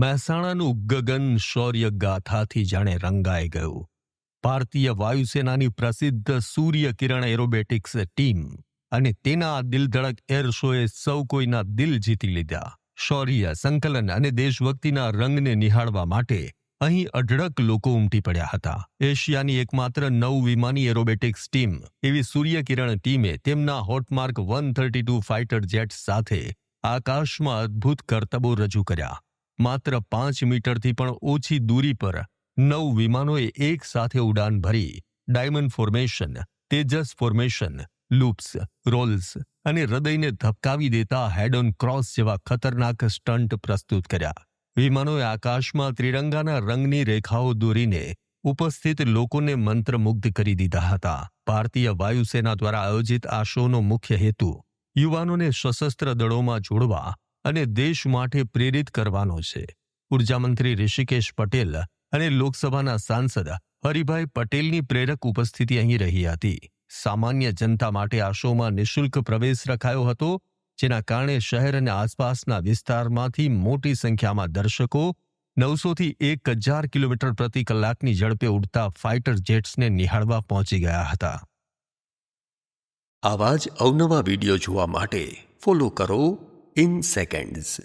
મહેસાણાનું ગગન શૌર્ય ગાથાથી જાણે રંગાઈ ગયું. ભારતીય વાયુસેનાની પ્રસિદ્ધ સૂર્ય કિરણ એરોબેટિક્સ ટીમ અને તેના દિલધડક એર શોએ સૌ કોઈના દિલ જીતી લીધા. શૌર્ય, સંકલન અને દેશભક્તિના રંગને નિહાળવા માટે અહીં અઢળક લોકો ઉમટી પડ્યા હતા. એશિયાની એકમાત્ર નવ વિમાની એરોબેટિક્સ ટીમ એવી સૂર્યકિરણ ટીમે તેમના hawk mark one thirty two fighter jet સાથે આકાશમાં અદ્ભુત કરતબો રજૂ કર્યા. માત્ર પાંચ મીટરથી પણ ઓછી દૂરી પર નવ વિમાનોએ એક સાથે ઉડાન ભરી. Diamond formation, Tejas formation, loops, rolls અને હૃદયને ધબકાવી દેતા હેડ ઓન ક્રોસ જેવા ખતરનાક સ્ટન્ટ પ્રસ્તુત કર્યા. વિમાનોએ આકાશમાં ત્રિરંગાના રંગની રેખાઓ દોરીને ઉપસ્થિત લોકોને મંત્રમુગ્ધ કરી દીધા હતા. ભારતીય વાયુસેના દ્વારા આયોજિત આ શોનો મુખ્ય હેતુ યુવાનોને સશસ્ત્ર દળોમાં જોડવા અને દેશ માટે પ્રેરિત કરવાનો છે. ઉર્જામંત્રી ઋષિકેશ પટેલ અને લોકસભાના સાંસદ હરિભાઈ પટેલની પ્રેરક ઉપસ્થિતિ અહીં રહી હતી. સામાન્ય જનતા માટે આ શોમાં નિઃશુલ્ક પ્રવેશ રખાયો હતો, જેના કારણે શહેર અને આસપાસના વિસ્તારમાંથી મોટી સંખ્યામાં દર્શકો, નવસોથી એક હજાર કિલોમીટર પ્રતિ કલાકની ઝડપે ઉડતા ફાઇટર જેટ્સને નિહાળવા પહોંચી ગયા હતા. આવા જ અવનવા વીડિયો જોવા માટે ફોલો કરો in seconds.